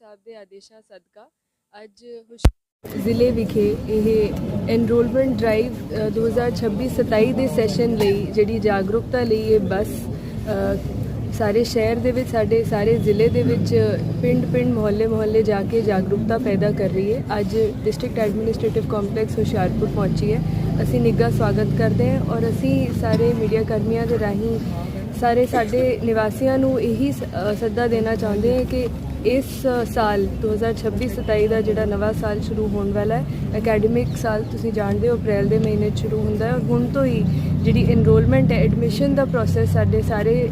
ਸਾਹਿਬ ਦੇ ਆਦੇਸ਼ਾਂ ਸਦਕਾ। ਅੱਜ ਹੁਸ਼ਿਆਰਪੁਰ ਜ਼ਿਲ੍ਹੇ ਵਿਖੇ ਇਹ ਐਨਰੋਲਮੈਂਟ ਡਰਾਈਵ 2026-27 ਦੇ ਸੈਸ਼ਨ ਲਈ ਜਿਹੜੀ ਜਾਗਰੂਕਤਾ ਲਈ ਇਹ ਬੱਸ ਸਾਰੇ ਸ਼ਹਿਰ ਦੇ ਵਿੱਚ, ਸਾਡੇ ਸਾਰੇ ਜ਼ਿਲ੍ਹੇ ਦੇ ਵਿੱਚ ਪਿੰਡ-ਪਿੰਡ ਮੁਹੱਲੇ-ਮੁਹੱਲੇ ਜਾ ਕੇ ਜਾਗਰੂਕਤਾ ਪੈਦਾ ਕਰ ਰਹੀ ਹੈ। ਅੱਜ ਡਿਸਟ੍ਰਿਕਟ ਐਡਮਿਨਿਸਟ੍ਰੇਟਿਵ ਕੰਪਲੈਕਸ ਹੁਸ਼ਿਆਰਪੁਰ ਪਹੁੰਚੀ ਹੈ। ਅਸੀਂ ਨਿੱਘਾ ਸਵਾਗਤ ਕਰਦੇ ਹਾਂ ਔਰ ਅਸੀਂ ਸਾਰੇ ਮੀਡੀਆ ਕਰਮੀਆਂ ਦੇ ਰਾਹੀਂ ਸਾਰੇ ਸਾਡੇ ਨਿਵਾਸੀਆਂ ਨੂੰ ਇਹੀ ਸ- ਸੱਦਾ ਦੇਣਾ ਚਾਹੁੰਦੇ ਹਾਂ ਕਿ ਇਸ ਸਾਲ 2026-27 ਦਾ ਜਿਹੜਾ ਨਵਾਂ ਸਾਲ ਸ਼ੁਰੂ ਹੋਣ ਵਾਲਾ ਹੈ ਅਕੈਡਮਿਕ ਸਾਲ ਤੁਸੀਂ ਜਾਣਦੇ ਹੋ, ਅਪ੍ਰੈਲ ਦੇ ਮਹੀਨੇ ਸ਼ੁਰੂ ਹੁੰਦਾ ਹੈ ਹੁਣ ਤੋਂ ਹੀ ਜਿਹੜੀ ਇਨਰੋਲਮੈਂਟ ਹੈ ਐਡਮਿਸ਼ਨ ਦਾ ਪ੍ਰੋਸੈਸ ਸਾਡੇ ਸਾਰੇ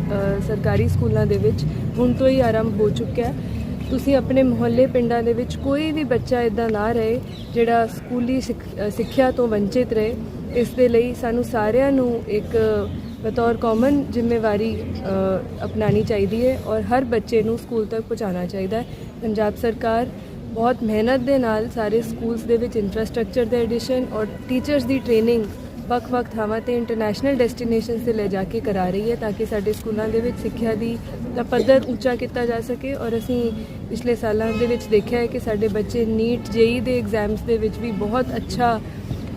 ਸਰਕਾਰੀ ਸਕੂਲਾਂ ਦੇ ਵਿੱਚ ਹੁਣ ਤੋਂ ਹੀ ਆਰੰਭ ਹੋ ਚੁੱਕਿਆ ਹੈ। ਤੁਸੀਂ ਆਪਣੇ ਮੁਹੱਲੇ ਪਿੰਡਾਂ ਦੇ ਵਿੱਚ ਕੋਈ ਵੀ ਬੱਚਾ ਇਦਾਂ ਨਾ ਰਹੇ ਜਿਹੜਾ ਸਕੂਲੀ ਸਿੱਖ- ਸਿੱਖਿਆ ਤੋਂ ਵੰਚਿਤ ਰਹੇ। ਇਸ ਦੇ ਲਈ ਸਾਨੂੰ ਸਾਰਿਆਂ ਨੂੰ ਇੱਕ ਬਤੌਰ ਕਾਮਨ ਜ਼ਿੰਮੇਵਾਰੀ ਅ, ਅਪਣਾਉਣੀ ਚਾਹੀਦੀ ਹੈ ਔਰ ਹਰ ਬੱਚੇ ਨੂੰ ਸਕੂਲ ਤੱਕ ਪਹੁੰਚਾਉਣਾ ਚਾਹੀਦਾ ਹੈ। ਪੰਜਾਬ ਸਰਕਾਰ ਬਹੁਤ ਮਿਹਨਤ ਦੇ ਨਾਲ ਸਾਰੇ ਸਕੂਲਸ ਦੇ ਵਿੱਚ ਇਨਫਰਾਸਟ੍ਰਕਚਰ ਦੇ ਐਡੀਸ਼ਨ ਔਰ ਟੀਚਰਸ ਦੀ ਟ੍ਰੇਨਿੰਗ ਵੱਖ-ਵੱਖ ਥਾਵਾਂ ਤੇ ਇੰਟਰਨੈਸ਼ਨਲ ਡੈਸਟੀਨੇਸ਼ਨਸ ਤੇ ਲੈ ਜਾ ਕੇ ਕਰਾ ਰਹੀ ਹੈ ਤਾਂ ਕਿ ਸਾਡੇ ਸਕੂਲਾਂ ਦੇ ਵਿੱਚ ਸਿੱਖਿਆ ਦੀ ਦਾ ਪੱਧਰ ਉੱਚਾ ਕੀਤਾ ਜਾ ਸਕੇ ਔਰ ਅਸੀਂ ਪਿਛਲੇ ਸਾਲਾਂ ਦੇ ਵਿੱਚ ਦੇਖਿਆ ਹੈ ਕਿ ਸਾਡੇ ਬੱਚੇ ਨੀਟ ਜੇਈ ਦੇ ਐਗਜ਼ਾਮਸ ਦੇ ਵਿੱਚ ਵੀ ਬਹੁਤ ਅੱਛਾ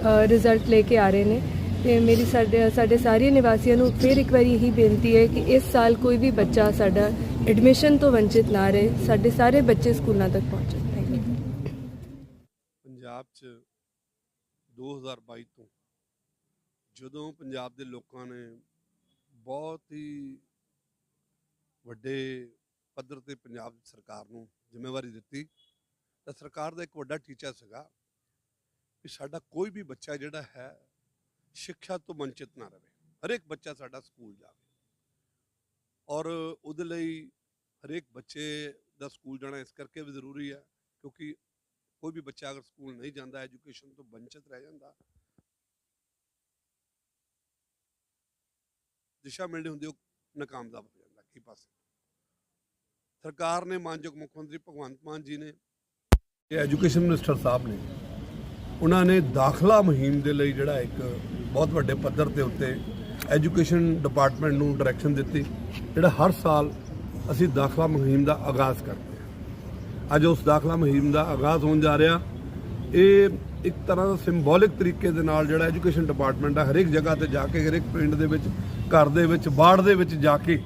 ਰਿਜ਼ਲਟ ਲੈ ਕੇ ਆ ਰਹੇ ਨੇ। ਤੇ ਮੇਰੀ ਸਾਡੇ ਸਾਡੇ ਸਾਰੇ ਨਿਵਾਸੀਆਂ ਨੂੰ ਫਿਰ ਇੱਕ ਵਾਰੀ ਇਹੀ ਬੇਨਤੀ ਹੈ ਕਿ ਇਸ ਸਾਲ ਕੋਈ ਵੀ ਬੱਚਾ ਸਾਡਾ ਐਡਮਿਸ਼ਨ ਤੋਂ ਵੰਚਿਤ ਨਾ ਰਹੇ, ਸਾਡੇ ਸਾਰੇ ਬੱਚੇ ਸਕੂਲਾਂ ਤੱਕ ਪਹੁੰਚਣ। ਥੈਂਕ ਯੂ ਪੰਜਾਬ 'ਚ 2022 ਤੋਂ ਜਦੋਂ ਪੰਜਾਬ ਦੇ ਲੋਕਾਂ ਨੇ ਬਹੁਤ ਹੀ ਵੱਡੇ ਪੱਧਰ ਤੇ ਪੰਜਾਬ ਸਰਕਾਰ ਨੂੰ ਜ਼ਿੰਮੇਵਾਰੀ ਦਿੱਤੀ, ਤਾਂ ਸਰਕਾਰ ਦਾ ਇੱਕ ਵੱਡਾ ਟੀਚਾ ਸੀਗਾ ਕਿ ਸਾਡਾ ਕੋਈ ਵੀ ਬੱਚਾ ਜਿਹੜਾ ਹੈ ਸਿੱਖਿਆ ਤੋਂ ਵੰਚਿਤ ਨਾ ਰਹੇ। ਹਰੇਕ ਬੱਚਾ ਸਾਡਾ ਸਕੂਲ ਜਾਵੇ। ਔਰ ਉਹਦੇ ਲਈ ਹਰੇਕ ਬੱਚੇ ਦਾ ਸਕੂਲ ਜਾਣਾ ਇਸ ਕਰਕੇ ਵੀ ਜ਼ਰੂਰੀ ਹੈ, ਕਿਉਂਕਿ ਕੋਈ ਵੀ ਬੱਚਾ ਅਗਰ ਸਕੂਲ ਨਹੀਂ ਜਾਂਦਾ, ਐਜੂਕੇਸ਼ਨ ਤੋਂ ਵੰਚਿਤ ਰਹਿ ਜਾਂਦਾ, ਦਿਸ਼ਾ ਮਿਲਣੀ ਹੁੰਦੀ, ਉਹ ਨਾਕਾਮਯਾਬ ਹੋ ਜਾਂਦਾ ਕੀ ਪਾਸੇ। ਸਰਕਾਰ ਨੇ ਮਾਨਯੋਗ ਮੁੱਖ ਮੰਤਰੀ ਭਗਵੰਤ ਮਾਨ ਜੀ ਨੇ ਐਜੂਕੇਸ਼ਨ ਮਿਨਿਸਟਰ ਸਾਹਿਬ ਨੇ ਉਹਨਾਂ ਨੇ ਦਾਖਲਾ ਮੁਹਿੰਮ ਦੇ ਲਈ ਜਿਹੜਾ ਇੱਕ ਬਹੁਤ ਵੱਡੇ ਪੱਧਰ ਤੇ ਉੱਤੇ ਐਜੂਕੇਸ਼ਨ ਡਿਪਾਰਟਮੈਂਟ ਨੂੰ ਡਾਇਰੈਕਸ਼ਨ ਦਿੱਤੀ, ਜਿਹੜਾ ਹਰ ਸਾਲ ਅਸੀਂ ਦਾਖਲਾ ਮੁਹਿੰਮ ਦਾ ਆਗਾਜ਼ ਕਰਦੇ ਹਾਂ। ਅੱਜ ਉਸ ਦਾਖਲਾ ਮੁਹਿੰਮ ਦਾ ਆਗਾਜ਼ ਹੋਣ ਜਾ ਰਿਹਾ। ਇਹ ਇੱਕ ਤਰ੍ਹਾਂ ਦਾ ਸਿੰਬੋਲਿਕ ਤਰੀਕੇ ਦੇ ਨਾਲ ਜਿਹੜਾ ਐਜੂਕੇਸ਼ਨ ਡਿਪਾਰਟਮੈਂਟ ਆ, ਹਰੇਕ ਜਗ੍ਹਾ ਤੇ ਜਾ ਕੇ, ਹਰੇਕ ਪਿੰਡ ਦੇ ਵਿੱਚ, ਘਰ ਦੇ ਵਿੱਚ ਬਾੜ ਦੇ ਵਿੱਚ ਜਾ ਕੇ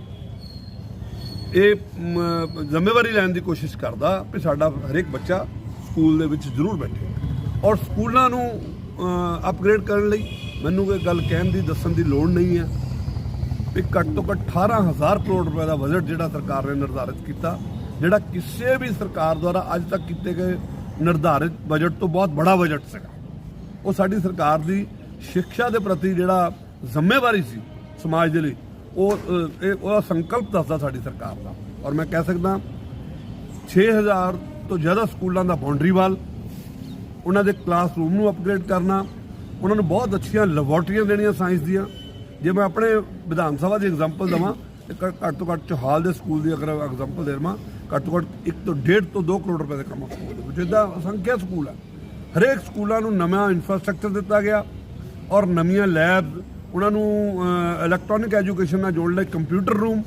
ਇਹ ਜ਼ਿੰਮੇਵਾਰੀ ਲੈਣ ਦੀ ਕੋਸ਼ਿਸ਼ ਕਰਦਾ ਕਿ ਸਾਡਾ ਹਰੇਕ ਬੱਚਾ ਸਕੂਲ ਦੇ ਵਿੱਚ ਜ਼ਰੂਰ ਬੈਠੇ। ਔਰ ਸਕੂਲਾਂ ਨੂੰ ਅਪਗ੍ਰੇਡ ਕਰਨ ਲਈ ਮੈਨੂੰ ਇਹ ਗੱਲ ਕਹਿਣ ਦੀ, ਦੱਸਣ ਦੀ ਲੋੜ ਨਹੀਂ ਹੈ ਵੀ ਘੱਟ ਤੋਂ ਘੱਟ 18000 ਕਰੋੜ ਰੁਪਏ ਦਾ ਬਜਟ ਜਿਹੜਾ ਸਰਕਾਰ ਨੇ ਨਿਰਧਾਰਿਤ ਕੀਤਾ, ਜਿਹੜਾ ਕਿਸੇ ਵੀ ਸਰਕਾਰ ਦੁਆਰਾ ਅੱਜ ਤੱਕ ਕੀਤੇ ਗਏ ਨਿਰਧਾਰਿਤ ਬਜਟ ਤੋਂ ਬਹੁਤ ਬੜਾ ਬਜਟ ਸੀਗਾ। ਉਹ ਸਾਡੀ ਸਰਕਾਰ ਦੀ ਸਿੱਖਿਆ ਦੇ ਪ੍ਰਤੀ ਜਿਹੜਾ ਜ਼ਿੰਮੇਵਾਰੀ ਸੀ ਸਮਾਜ ਦੇ ਲਈ, ਉਹ ਇਹ, ਉਹਦਾ ਸੰਕਲਪ ਦੱਸਦਾ ਸਾਡੀ ਸਰਕਾਰ ਦਾ। ਔਰ ਮੈਂ ਕਹਿ ਸਕਦਾ 6000 ਤੋਂ ਜ਼ਿਆਦਾ ਸਕੂਲਾਂ ਦਾ ਬਾਉਂਡਰੀ ਵਾਲ ਉਹਨਾਂ ਦੇ ਕਲਾਸਰੂਮ ਨੂੰ ਅਪਗ੍ਰੇਡ ਕਰਨਾ, ਉਹਨਾਂ ਨੂੰ ਬਹੁਤ ਅੱਛੀਆਂ ਲੈਬੋਰਟਰੀਆਂ ਦੇਣੀਆਂ ਸਾਇੰਸ ਦੀਆਂ। ਜੇ ਮੈਂ ਆਪਣੇ ਵਿਧਾਨ ਸਭਾ ਦੀ ਐਗਜ਼ਾਮਪਲ ਦਵਾਂ, ਤੇ ਘੱਟ ਤੋਂ ਘੱਟ ਚੋਹਾਲ ਦੇ ਸਕੂਲ ਦੀ ਅਗਰ ਐਗਜ਼ਾਮਪਲ ਦੇਵਾਂ, ਘੱਟ ਤੋਂ ਘੱਟ 1 ਤੋਂ 1.5 ਤੋਂ 2 ਕਰੋੜ ਰੁਪਏ ਦਾ ਕੰਮ ਸਕੂਲ ਦੇ ਅਸੰਖਿਆ ਸਕੂਲ ਹੈ। ਹਰੇਕ ਸਕੂਲਾਂ ਨੂੰ ਨਵਾਂ ਇਨਫਰਾਸਟ੍ਰਕਚਰ ਦਿੱਤਾ ਗਿਆ ਔਰ ਨਵੀਆਂ ਲੈਬ ਉਹਨਾਂ ਨੂੰ ਇਲੈਕਟ੍ਰੋਨਿਕ ਐਜੂਕੇਸ਼ਨ ਨਾਲ ਜੋੜਨ ਲਈ ਕੰਪਿਊਟਰ ਰੂਮ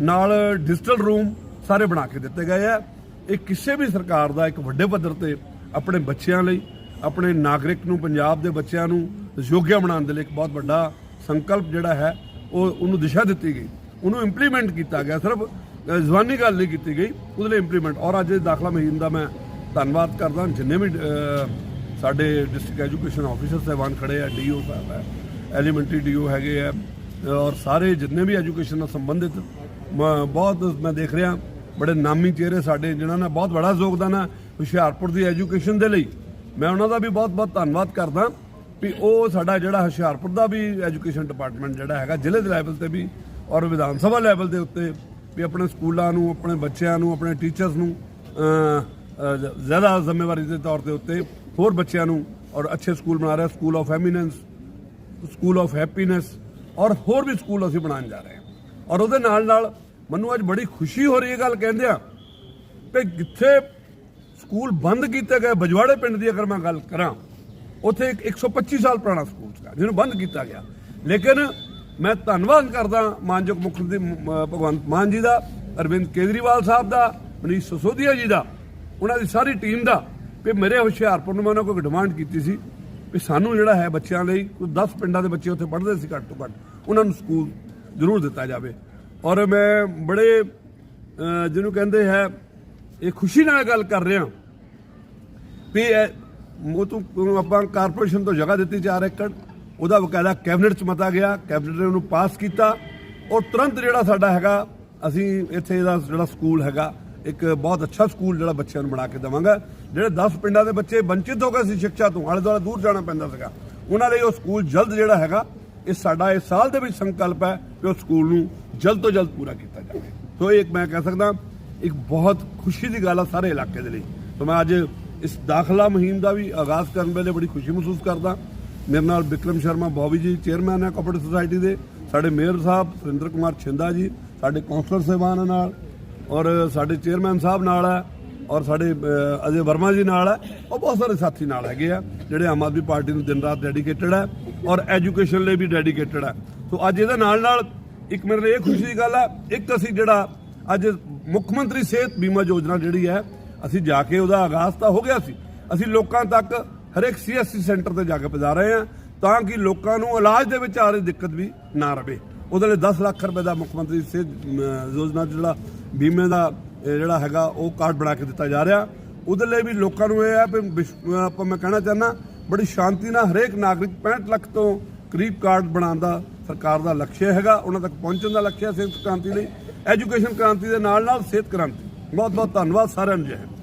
ਨਾਲ ਡਿਜੀਟਲ ਰੂਮ ਸਾਰੇ ਬਣਾ ਕੇ ਦਿੱਤੇ ਗਏ ਆ। ਇਹ ਕਿਸੇ ਵੀ ਸਰਕਾਰ ਦਾ ਇੱਕ ਵੱਡੇ ਪੱਧਰ ਤੇ ਆਪਣੇ ਬੱਚਿਆਂ ਲਈ, ਆਪਣੇ ਨਾਗਰਿਕ ਨੂੰ, ਪੰਜਾਬ ਦੇ ਬੱਚਿਆਂ ਨੂੰ ਯੋਗਿਆ ਬਣਾਉਣ ਦੇ ਲਈ ਇੱਕ ਬਹੁਤ ਵੱਡਾ ਸੰਕਲਪ ਜਿਹੜਾ ਹੈ, ਉਹ ਉਹਨੂੰ ਦਿਸ਼ਾ ਦਿੱਤੀ ਗਈ। ਉਹਨੂੰ ਇੰਪਲੀਮੈਂਟ ਕੀਤਾ ਗਿਆ। ਸਿਰਫ ਜ਼ਬਾਨੀ ਗੱਲ ਨਹੀਂ ਕੀਤੀ ਗਈ, ਉਹਦੇ ਲਈ ਇੰਪਲੀਮੈਂਟ ਔਰ ਅੱਜ ਦਾਖਲਾ ਮਹੀਨ ਦਾ ਮੈਂ ਧੰਨਵਾਦ ਕਰਦਾ। ਜਿੰਨੇ ਵੀ ਸਾਡੇ ਡਿਸਟ੍ਰਿਕਟ ਐਜੂਕੇਸ਼ਨ ਆਫੀਸਰ ਸਾਹਿਬਾਨ ਖੜੇ ਆ ਡੀਓ ਸਾਹਿਬ ਹੈ ਐਲੀਮੈਂਟਰੀ ਡੀਓ ਹੈਗੇ ਆ, ਔਰ ਸਾਰੇ ਜਿੰਨੇ ਵੀ ਐਜੂਕੇਸ਼ਨ ਨਾਲ ਸੰਬੰਧਿਤ, ਮ- ਬਹੁਤ ਮੈਂ ਦੇਖ ਰਿਹਾ, ਬੜੇ ਨਾਮੀ ਚਿਹਰੇ ਸਾਡੇ, ਜਿਨ੍ਹਾਂ ਨੇ ਬਹੁਤ ਬੜਾ ਯੋਗਦਾਨ ਹੈ ਹੁਸ਼ਿਆਰਪੁਰ ਦੀ ਐਜੂਕੇਸ਼ਨ ਦੇ ਲਈ। ਮੈਂ ਉਹਨਾਂ ਦਾ ਵੀ ਬਹੁਤ ਬਹੁਤ ਧੰਨਵਾਦ ਕਰਦਾ ਵੀ ਉਹ ਸਾਡਾ ਜਿਹੜਾ ਹੁਸ਼ਿਆਰਪੁਰ ਦਾ ਵੀ ਐਜੂਕੇਸ਼ਨ ਡਿਪਾਰਟਮੈਂਟ ਜਿਹੜਾ ਹੈਗਾ, ਜ਼ਿਲ੍ਹੇ ਦੇ ਲੈਵਲ ਤੇ ਵੀ ਔਰ ਵਿਧਾਨ ਸਭਾ ਲੈਵਲ ਦੇ ਉੱਤੇ ਵੀ ਆਪਣੇ ਸਕੂਲਾਂ ਨੂੰ, ਆਪਣੇ ਬੱਚਿਆਂ ਨੂੰ, ਆਪਣੇ ਟੀਚਰਸ ਨੂੰ ਜ਼ਿਆਦਾ ਜ਼ਿੰਮੇਵਾਰੀ ਦੇ ਤੌਰ ਤੇ ਉੱਤੇ ਹੋਰ ਬੱਚਿਆਂ ਨੂੰ ਔਰ ਅੱਛੇ ਸਕੂਲ ਬਣਾ ਰਿਹਾ, school of eminence, school of happiness ਔਰ ਹੋਰ ਵੀ ਸਕੂਲ ਅਸੀਂ ਬਣਾਉਣ ਜਾ ਰਹੇ ਹਾਂ। ਔਰ ਉਹਦੇ ਨਾਲ ਨਾਲ ਮੈਨੂੰ ਅੱਜ ਬੜੀ ਖੁਸ਼ੀ ਹੋ ਰਹੀ ਹੈ ਗੱਲ ਕਹਿੰਦੇ ਆ ਕਿ ਜਿੱਥੇ ਸਕੂਲ ਬੰਦ ਕੀਤੇ ਗਏ, ਬਜਵਾੜੇ ਪਿੰਡ ਦੀ ਅਗਰ ਮੈਂ ਗੱਲ ਕਰਾਂ, ਉੱਥੇ ਇੱਕ 125 ਸਾਲ ਪੁਰਾਣਾ ਸਕੂਲ ਸੀਗਾ, ਜਿਹਨੂੰ ਬੰਦ ਕੀਤਾ ਗਿਆ। ਲੇਕਿਨ ਮੈਂ ਧੰਨਵਾਦ ਕਰਦਾ ਮਾਨਯੋਗ ਮੁੱਖ ਮੰਤਰੀ ਭਗਵੰਤ ਮਾਨ ਜੀ ਦਾ, ਅਰਵਿੰਦ ਕੇਜਰੀਵਾਲ ਸਾਹਿਬ ਦਾ, ਮਨੀਸ਼ ਸਸੋਦੀਆ ਜੀ ਦਾ, ਉਹਨਾਂ ਦੀ ਸਾਰੀ ਟੀਮ ਦਾ, ਵੀ ਮੇਰੇ ਹੁਸ਼ਿਆਰਪੁਰ ਨੂੰ ਮੈਂ ਉਹਨਾਂ ਕੋਲ ਡਿਮਾਂਡ ਕੀਤੀ ਸੀ ਵੀ ਸਾਨੂੰ ਜਿਹੜਾ ਹੈ ਬੱਚਿਆਂ ਲਈ, ਕੋਈ 10 ਪਿੰਡਾਂ ਦੇ ਬੱਚੇ ਉੱਥੇ ਪੜ੍ਹਦੇ ਸੀ ਘੱਟ ਤੋਂ ਘੱਟ, ਉਹਨਾਂ ਨੂੰ ਸਕੂਲ ਜ਼ਰੂਰ ਦਿੱਤਾ ਜਾਵੇ। ਔਰ ਮੈਂ ਬੜੇ ਜਿਹਨੂੰ ਕਹਿੰਦੇ ਹੈ ਇਹ ਖੁਸ਼ੀ ਨਾਲ ਗੱਲ ਕਰ ਰਿਹਾ ਵੀ ਇਹ ਉਹ ਤੋਂ ਆਪਾਂ ਕਾਰਪੋਰੇਸ਼ਨ ਤੋਂ ਜਗ੍ਹਾ ਦਿੱਤੀ 4 ਏਕੜ ਉਹਦਾ ਬਕਾਇਦਾ ਕੈਬਨਿਟ ਚ ਮਤਾ ਗਿਆ, ਕੈਬਨਿਟ ਨੇ ਉਹਨੂੰ ਪਾਸ ਕੀਤਾ। ਔਰ ਤੁਰੰਤ ਜਿਹੜਾ ਸਾਡਾ ਹੈਗਾ, ਅਸੀਂ ਇੱਥੇ ਦਾ ਜਿਹੜਾ ਸਕੂਲ ਹੈਗਾ, ਇੱਕ ਬਹੁਤ ਅੱਛਾ ਸਕੂਲ ਜਿਹੜਾ ਬੱਚਿਆਂ ਨੂੰ ਬਣਾ ਕੇ ਦੇਵਾਂਗਾ। ਜਿਹੜੇ 10 ਪਿੰਡਾਂ ਦੇ ਬੱਚੇ ਵੰਚਿਤ ਹੋ ਗਏ ਸੀ ਸਿੱਖਿਆ ਤੋਂ, ਆਲੇ ਦੁਆਲੇ ਦੂਰ ਜਾਣਾ ਪੈਂਦਾ ਸੀਗਾ। ਉਹਨਾਂ ਲਈ ਉਹ ਸਕੂਲ ਜਲਦ ਜਿਹੜਾ ਹੈਗਾ, ਇਹ ਸਾਡਾ ਇਸ ਸਾਲ ਦੇ ਵਿੱਚ ਸੰਕਲਪ ਹੈ ਕਿ ਉਹ ਸਕੂਲ ਨੂੰ ਜਲਦ ਤੋਂ ਜਲਦ ਪੂਰਾ ਕੀਤਾ ਜਾਵੇ। ਸੋ ਇਹ ਇੱਕ ਮੈਂ ਕਹਿ ਸਕਦਾ ਇੱਕ ਬਹੁਤ ਖੁਸ਼ੀ ਦੀ ਗੱਲ ਆ ਸਾਰੇ ਇਲਾਕੇ ਦੇ ਲਈ। ਤਾਂ ਮੈਂ ਅੱਜ ਇਸ ਦਾਖਲਾ ਮੁਹਿੰਮ ਦਾ ਵੀ ਆਗਾਜ਼ ਕਰਨ ਵੇਲੇ ਬੜੀ ਖੁਸ਼ੀ ਮਹਿਸੂਸ ਕਰਦਾ। ਮੇਰੇ ਨਾਲ ਵਿਕਰਮ ਸ਼ਰਮਾ ਬੌਬੀ ਜੀ, ਚੇਅਰਮੈਨ ਹੈ ਕੋਆਪਰੇਟਿਵ ਸੁਸਾਇਟੀ ਦੇ, ਸਾਡੇ ਮੇਅਰ ਸਾਹਿਬ ਸੁਰਿੰਦਰ ਕੁਮਾਰ ਛਿੰਦਾ ਜੀ, ਸਾਡੇ ਕੌਂਸਲਰ ਸਾਹਿਬਾਨ ਨਾਲ, ਔਰ ਸਾਡੇ ਚੇਅਰਮੈਨ ਸਾਹਿਬ ਨਾਲ ਹੈ ਔਰ ਸਾਡੇ ਅਜੇ ਵਰਮਾ ਜੀ ਨਾਲ ਹੈ ਉਹ ਬਹੁਤ ਸਾਰੇ ਸਾਥੀ ਨਾਲ ਹੈਗੇ ਆ, ਜਿਹੜੇ ਆਮ ਆਦਮੀ ਪਾਰਟੀ ਨੂੰ ਦਿਨ ਰਾਤ ਡੈਡੀਕੇਟਡ ਹੈ ਔਰ ਐਜੂਕੇਸ਼ਨ ਲਈ ਵੀ ਡੈਡੀਕੇਟਡ ਹੈ ਸੋ ਅੱਜ ਇਹਦੇ ਨਾਲ ਨਾਲ ਇੱਕ ਮੇਰੇ ਲਈ ਇਹ ਖੁਸ਼ੀ ਦੀ ਗੱਲ ਹੈ ਇੱਕ ਅਸੀਂ ਜਿਹੜਾ ਅੱਜ ਮੁੱਖ ਮੰਤਰੀ ਸਿਹਤ ਬੀਮਾ ਯੋਜਨਾ ਜਿਹੜੀ ਹੈ, ਅਸੀਂ ਜਾ ਕੇ ਉਹਦਾ ਆਗਾਜ਼ ਤਾਂ ਹੋ ਗਿਆ ਸੀ। ਅਸੀਂ ਲੋਕਾਂ ਤੱਕ ਹਰੇਕ ਸੀਐਸਸੀ ਸੈਂਟਰ ਤੇ ਜਾ ਕੇ ਪਹੁੰਚਾ ਰਹੇ ਹਾਂ ਤਾਂ ਕਿ ਲੋਕਾਂ ਨੂੰ ਇਲਾਜ ਦੇ ਵਿੱਚ ਆ ਰਹੀ ਦਿੱਕਤ ਵੀ ਨਾ ਰਵੇ। ਉਹਦੇ ਲਈ 10 ਲੱਖ ਰੁਪਏ ਦਾ ਮੁੱਖ ਮੰਤਰੀ ਸਿਹਤ ਯੋਜਨਾ ਜਿਹੜਾ ਬੀਮੇ ਦਾ ਜਿਹੜਾ ਹੈਗਾ, ਉਹ ਕਾਰਡ ਬਣਾ ਕੇ ਦਿੱਤਾ ਜਾ ਰਿਹਾ। ਉਹਦੇ ਲਈ ਵੀ ਲੋਕਾਂ ਨੂੰ ਇਹ ਹੈ ਵੀ ਵਿਸ਼- ਆਪਾਂ ਮੈਂ ਕਹਿਣਾ ਚਾਹੁੰਦਾ, ਬੜੀ ਸ਼ਾਂਤੀ ਨਾਲ ਹਰੇਕ ਨਾਗਰਿਕ 65 ਲੱਖ ਤੋਂ ਕਰੀਬ ਕਾਰਡ ਬਣਾਉਣ ਦਾ ਸਰਕਾਰ ਦਾ ਲਕਸ਼ਯ ਹੈਗਾ, ਉਹਨਾਂ ਤੱਕ ਪਹੁੰਚਣ ਦਾ ਲਕਸ਼ਯ ਹੈ ਸਿਹਤ ਕ੍ਰਾਂਤੀ ਲਈ। ਐਜੂਕੇਸ਼ਨ ਕ੍ਰਾਂਤੀ ਦੇ ਨਾਲ ਨਾਲ ਸਿਹਤ ਕ੍ਰਾਂਤੀ। ਬਹੁਤ ਬਹੁਤ ਧੰਨਵਾਦ ਸਾਰਿਆਂ ਨੂੰ ਜੈ ਹਿੰਦ।